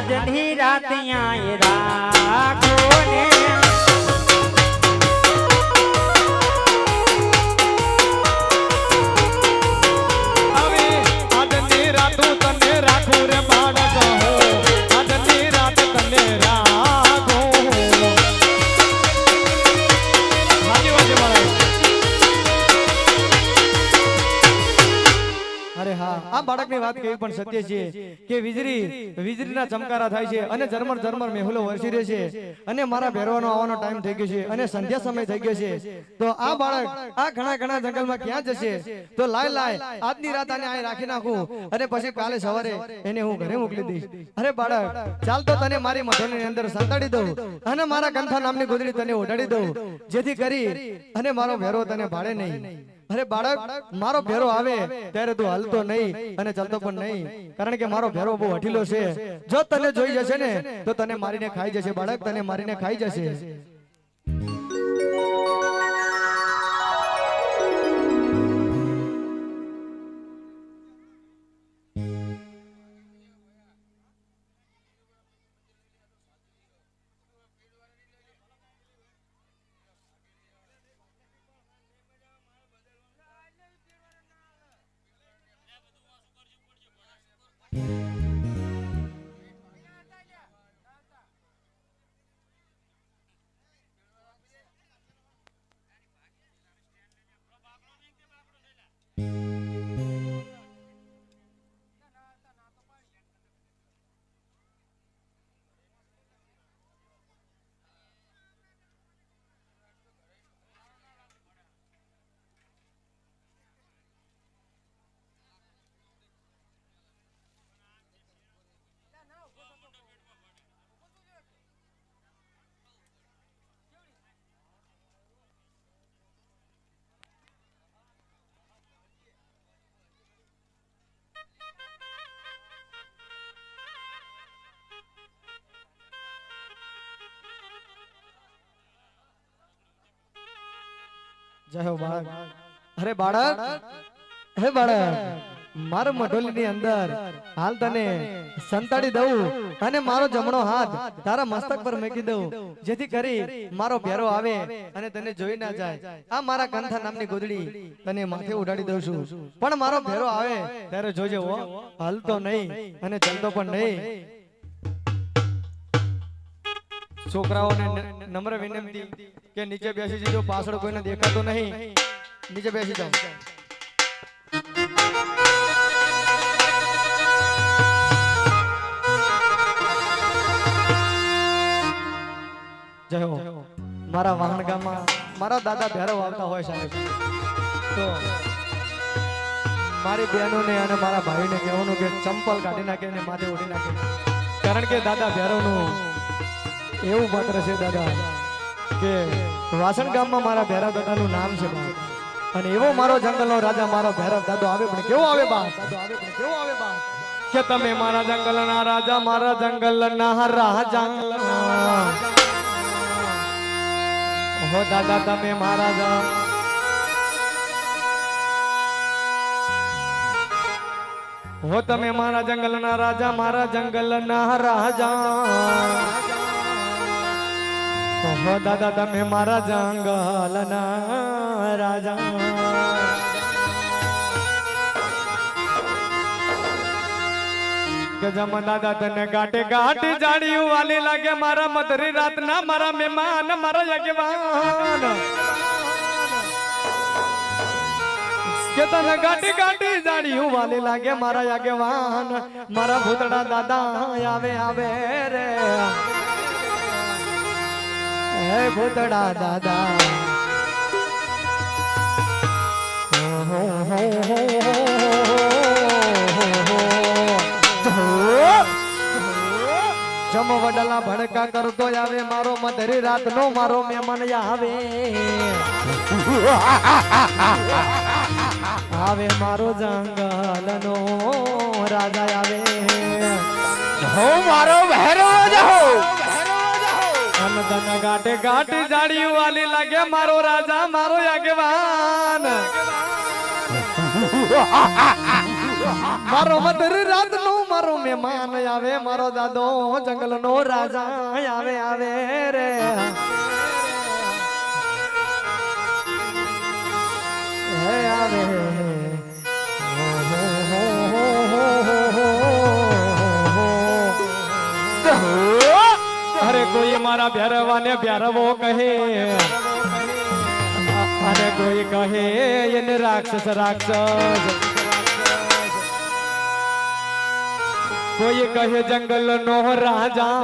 આજની રાત અહીંયા હા આ બાળકની વાત કેવી પણ સત્ય છે કે વીજળી વીજળીના ચમકારા થાય છે અને ઝરમર ઝરમર મેહુલો વરસી રહે છે અને મારા ભેરવાનો આવવાનો ટાઈમ થઈ ગયો છે અને સંધ્યા સમય થઈ ગયો છે. તો આ બાળક આ ઘણા ઘણા જંગલમાં ક્યાં જશે? તો લાય લાય આજની રાત આને અહીં રાખી નાખું. અને પછી કાલે સવારે એને હું ઘરે મોકલી દઈશ. અરે બાળક ચાલ તો તને મારી મધોની અંદર સંતાડી દઉં અને મારા કંઠા નામની ગોદડી તને ઓઢાડી દઉં. જેથી કરી અને મારો ભેરો તને ભાડે નહીં. અરે બાળક મારો ભેરો આવે ત્યારે તું હાલતો નહીં અને ચાલતો પણ નહીં. કારણ કે મારો ભેરો બહુ હઠીલો છે. જો તને જોઈ જશે ને તો તને મારીને ખાઈ જશે. બાળક તને મારીને ખાઈ જશે. જય હો બાળક. અરે બાળક. હે બાળક. મારા મઢોલીની અંદર હાલ તને સંતાડી દઉં અને મારો જમણો હાથ તારા મસ્તક પર મૂકી દઉં. જેથી કરી મારો ભેરો આવે અને તને જોઈ ના જાય. આ મારા કંથા નામની ગોદડી તને માથે ઉડાડી દઉં છું. પણ મારો ભેરો આવે ત્યારે જોજે હો. હાલતો નહીં અને ચાલતો પણ નહીં. છોકરાઓને નમ્ર વિનંતી કે નીચે બેસી જજો, પાછળ કોઈને દેખાતો નહીં. નીચે બેસી જાઓ. જય હો. મારા વાહણ ગામમાં મારા દાદા ભેરવ આવતા હોય સાહેબ. તો મારી બહેનોને અને મારા ભાઈને કહેવાનું કે ચંપલ કાઢી નાખે અને માથે ઉડી નાખે કારણ કે દાદા ભેરવનું એવું પાત્ર છે દાદા કે વાસણ ગામમાં મારા ભેરવ દાદાનું નામ છે અને એવો મારો જંગલનો રાજા મારો ભેરવ દાદો આવે, પણ કેવો આવે પણ કેવો આવે બા કે તમે મારા જંગલના રાજા, મારા જંગલના રાજા. હો દાદા, તમે મારા હો તમે મારા જંગલના રાજા, મારા જંગલના રાજા. ઓહો દાદા, તમે મારા જંગલના રાજા. કે જમા દાદા, તને ગાટે ગાટે જાડિયું વાલી લાગે મારા મધરી રાતના, મારા મહેમાન, મારા યજમાન. કે તને ગાટી ગાટી જાડિયું વાલી લાગે મારા યજમાન. મારા ભૂતડા દાદા, આવે આવે રે. હે ભૂતડા દાદા. હો, હો, હો, વડલા ભડકા કરતો આવે મારો મધરી રાત નો મારો મહેમાન આવે. આવે મારો જંગલ નો રાજા આવે. હો મારો ભેરો જ હો અન ગાટે ગાટે જાડિયું વાલી લાગે મારો રાજા, મારો આગેવાન મારો મધરી રાત નો મારો મહેમાન આવે, મારો દાદો જંગલ નો રાજા આવે આવે રે. મારા ભેરવાને ભેરવો કહે. અને કોઈ કહે, એને રાક્ષસ રાક્ષસ. કોઈ કહે જંગલ નો રાજા.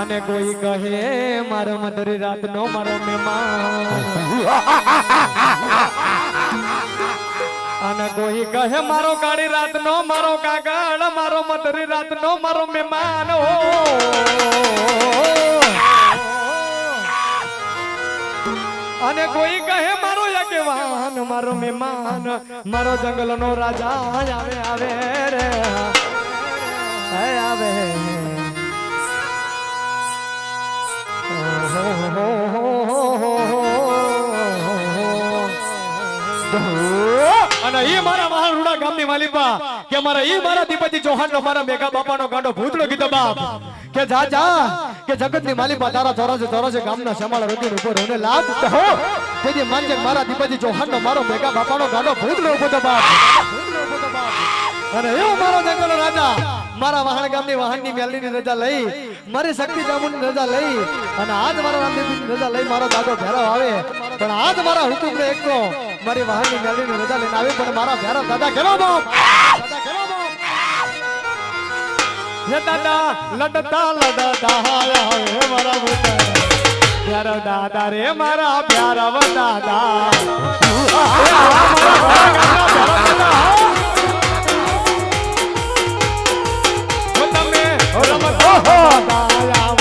અને કોઈ કહે, મારો મધરી રાત નો મારો મહેમાન. અને કોઈ કહે મારો કાળી રાત નો મારો કાગળ મારો મધરી રાત નો મારો મહેમાન હો અને કોઈ કહે મારો યજમાન મારો મહેમાન મારો જંગલ નો રાજા આવે આવે રે હે આવે અને ઈ મારા મહારુડા ગામની માલિપા, કે મારા એ મારા દીપતિ ચૌહાણ નો મારા મેઘા બાપાનો ગાંડો ભૂતળો કીધો, બાપ. કે જા જા, કે જગતની માલિપા તારા ચોરાસે ચોરાસે ગામના સમાળ રુધિર ઉપર રોને લાભ હો. તેથી માનજે મારા દીપતિ ચૌહાણ નો મારો મેઘા બાપાનો ગાંડો ભૂતળો ઊભો તો બાપ. અને એવો મારો જંગલનો રાજા, મારા વાહણ ગામની વાહનની મેલડીની રજા લઈ, મારી શક્તિ જામુની રજા લઈ, અને આજ મારા રામદેવની રજા લઈ મારો દાદો ભેરવ આવે. પણ આજ મારા હુકુમ એક તો મારી વાહનની મેલડીની રજા લઈને આવી, પણ મારા ભેરવ દાદા કેવો બાપ! હે દાદા, લડતા લડતા હાલ હવે મારા ભૂતા દાદા રે, મારા પ્યારા દાદા. તમે રમતો દાયા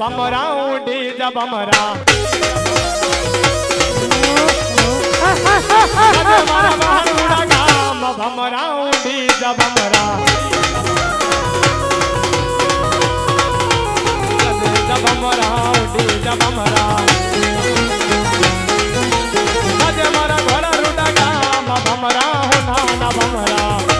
ભમરા ઊંડી જ ભમરા. ભમરા ઊંડી જ ભમરા ભમરા ઊંડી જ ભમરા ભમરા હું ના ભમરા.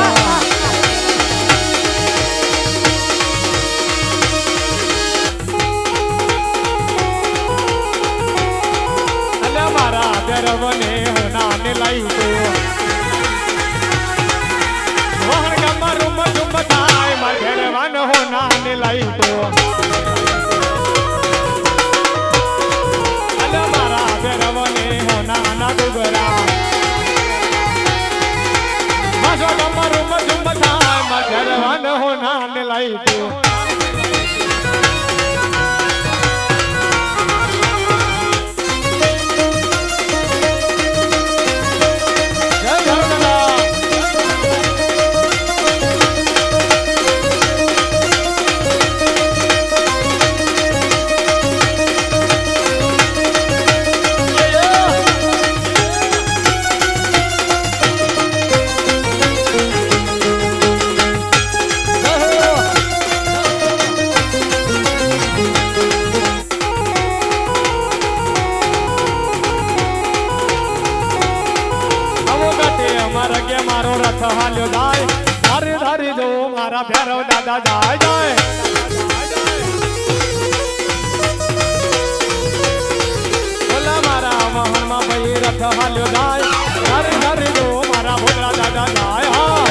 મારું મધુમથાયમાં ઘરવાન હો નાન લાઈ દો મારા ભેરવ દાદા જાય જાય. બોલા મારા વાહનમાં ભાઈ રથ હાલ્યો જાય. ઘર ઘર જો મારા ભોળા દાદા જાય, હા.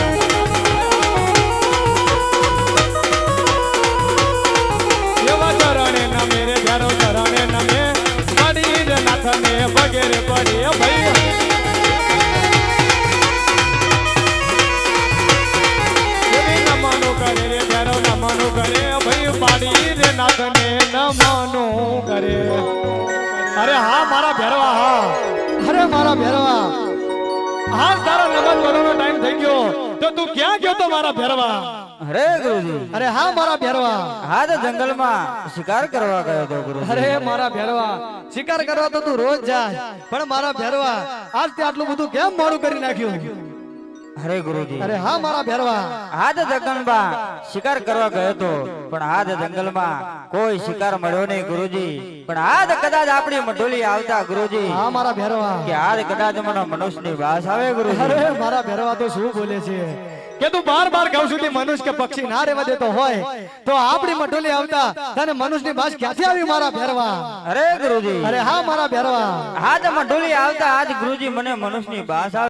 એવા ચરણે નમે રે ઘરો ચરણે નમે. પડી નાથ ને વગેરે પડી નમનો કરે અરે હા મારા ભેરવા હા. અરે મારા ભેરવા. હા તારા નમન કરવાનો ટાઈમ થઈ ગયો. તો તું ક્યાં ગયો તો મારા ભેરવા? અરે ગુરુજી. અરે હા મારા ભેરવા. હા તો જંગલમાં શિકાર કરવા ગયો તો ગુરુ અરે મારા ભેરવા. શિકાર કરવા તો તું રોજ જાય. પણ મારા ભેરવા આજ તે આટલું બધું કેમ મોડું કરી નાખ્યું? અરે ગુરુજી. અરે હા મારા ભેરવા. આ તો જંગલમાં શિકાર કરવા ગયો હતો પણ આ તો જંગલમાં કોઈ શિકાર મળ્યો નહીં ગુરુજી. પણ આ તો કદાચ આપણી મઢોલી આવતા ગુરુજી. હા મારા ભેરવા. કે આ તો કદાચ મને મનુષ્યની વાસ આવે ગુરુજી. અરે મારા ભેરવા તો શું બોલે છે? કે તું બાર બાર ગાઉ સુધી મનુષ્ય કે પક્ષી ના રહેવા દેતો હોય તો આપણી મટોલી આવતા તને મનુષ્યની ભાષ ક્યાંથી આવી મારા ભેરવા? અરે ગુરુજી. અરે હા મારા ભેરવા. આજ મઢોલી આવતા આજ ગુરુજી મને મનુષ્યની વાસ આવે.